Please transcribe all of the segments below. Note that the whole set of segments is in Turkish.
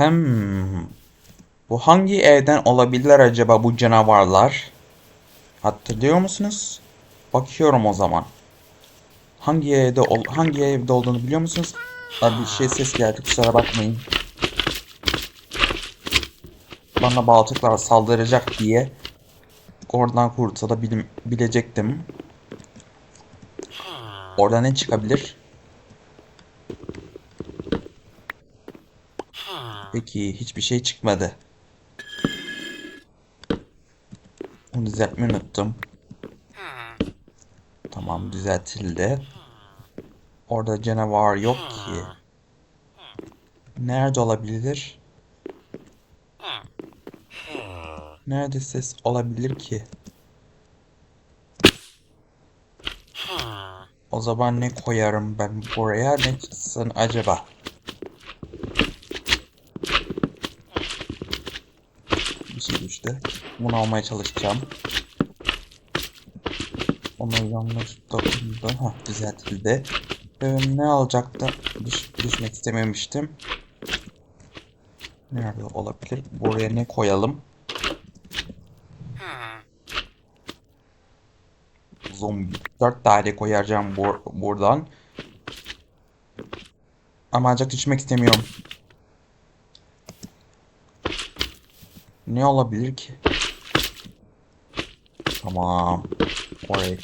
Hmm. Bu hangi evden olabilir acaba bu canavarlar? Hatırlıyor musunuz? Bakıyorum o zaman. Hangi evde ol hangi evde olduğunu biliyor musunuz? Abi bir şey ses geldi kusura bakmayın. Bana balçıklar saldıracak diye oradan kurtulabildim bilecektim. Orada ne çıkabilir? Peki hiçbir şey çıkmadı. Onu düzeltmeyi unuttum. Tamam düzeltildi. Orada canavar yok ki. Nerede olabilir? Nerede ses olabilir ki? O zaman ne koyarım ben buraya ne çıksın acaba? Düştü. Bunu almaya çalışacağım. Onu yanlış dokundum. Hah düzeltildi. Ee, ne alacaktım? Düş, düşmek istememiştim. Nerede olabilir? Buraya ne koyalım? Zombi. Dört tane koyacağım bur buradan. Ama ancak düşmek istemiyorum. Ne olabilir ki? Tamam. Oraya.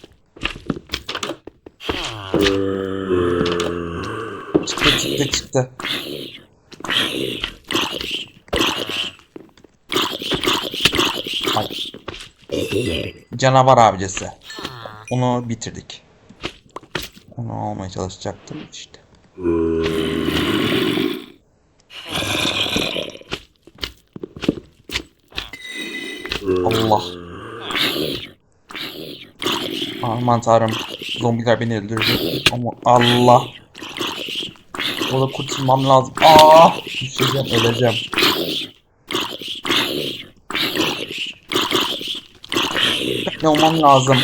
Çıktı çıktı çıktı. Ay. Canavar avcısı. Onu bitirdik. Onu almaya çalışacaktım işte. Allah. Aman tanrım. Zombiler beni öldürdü. Ama Allah. Burada kurtulmam lazım. Aa! Düşeceğim, öleceğim. Ne olmam lazım?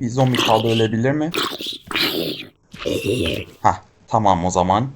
Bir zombi kaldı ölebilir mi? Ha, tamam o zaman.